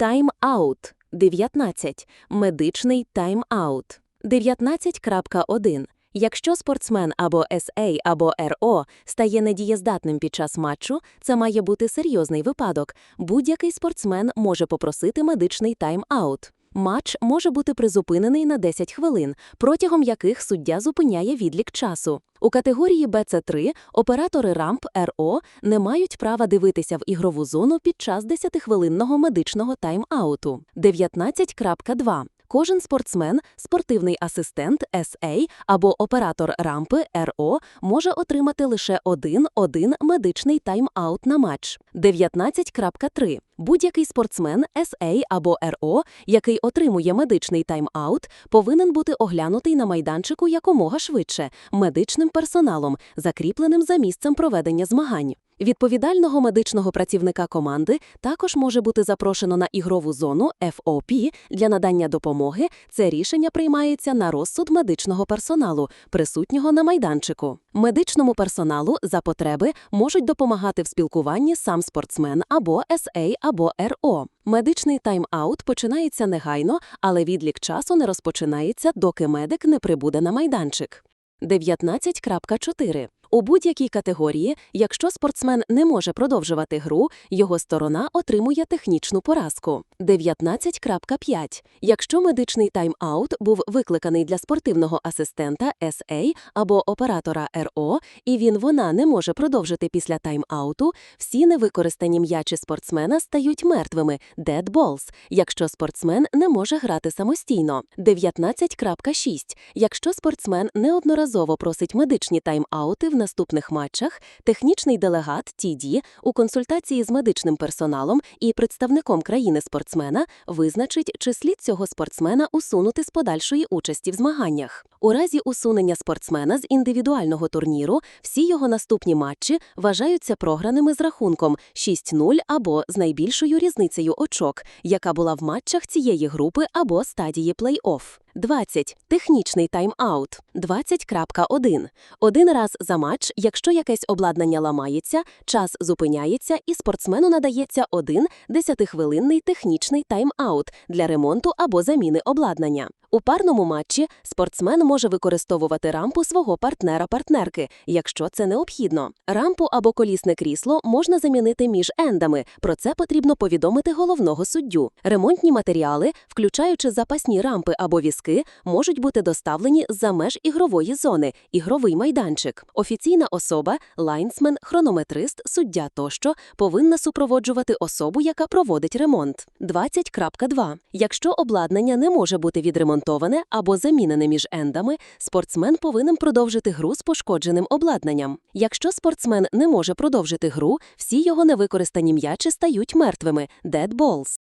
Тайм-аут 19. Медичний тайм-аут 19.1. Якщо спортсмен або СА, або РО стає недієздатним під час матчу, це має бути серйозний випадок. Будь-який спортсмен може попросити медичний тайм-аут. Матч може бути призупинений на 10 хвилин, протягом яких суддя зупиняє відлік часу. У категорії БЦ3 оператори рамп РО не мають права дивитися в ігрову зону під час 10-хвилинного медичного тайм-ауту. 19.2. Кожен спортсмен, спортивний асистент СА або оператор рампи РО може отримати лише один-один медичний тайм-аут на матч. 19.3. Будь-який спортсмен СА або РО, який отримує медичний тайм-аут, повинен бути оглянутий на майданчику якомога швидше медичним персоналом, закріпленим за місцем проведення змагань. Відповідального медичного працівника команди також може бути запрошено на ігрову зону FOP для надання допомоги. Це рішення приймається на розсуд медичного персоналу, присутнього на майданчику. Медичному персоналу за потреби можуть допомагати в спілкуванні сам спортсмен або СА або РО. Медичний тайм-аут починається негайно, але відлік часу не розпочинається, доки медик не прибуде на майданчик. 19.4. У будь-якій категорії, якщо спортсмен не може продовжувати гру, його сторона отримує технічну поразку. 19.5. Якщо медичний тайм-аут був викликаний для спортивного асистента SA або оператора РО, і він вона не може продовжити після тайм-ауту, всі невикористані м'ячі спортсмена стають мертвими dead balls, якщо спортсмен не може грати самостійно. 19.6. Якщо спортсмен неодноразово просить медичні тайм-аути в наступних матчах технічний делегат TD у консультації з медичним персоналом і представником країни-спортсмена визначить, чи слід цього спортсмена усунути з подальшої участі в змаганнях. У разі усунення спортсмена з індивідуального турніру всі його наступні матчі вважаються програними з рахунком 6-0 або з найбільшою різницею очок, яка була в матчах цієї групи або стадії плей-офф. 20. Технічний тайм-аут. 20.1. Один раз за матч, якщо якесь обладнання ламається, час зупиняється і спортсмену надається один 10-хвилинний технічний тайм-аут для ремонту або заміни обладнання. У парному матчі спортсмен може використовувати рампу свого партнера-партнерки, якщо це необхідно. Рампу або колісне крісло можна замінити між ендами. Про це потрібно повідомити головного суддю. Ремонтні матеріали, включаючи запасні рампи або візки, можуть бути доставлені за меж ігрової зони, ігровий майданчик. Офіційна особа, лайнсмен, хронометрист, суддя тощо повинна супроводжувати особу, яка проводить ремонт. 20.2. Якщо обладнання не може бути відремонтоване або замінене між ендами, спортсмен повинен продовжити гру з пошкодженим обладнанням. Якщо спортсмен не може продовжити гру, всі його невикористані м'ячі стають мертвими dead balls.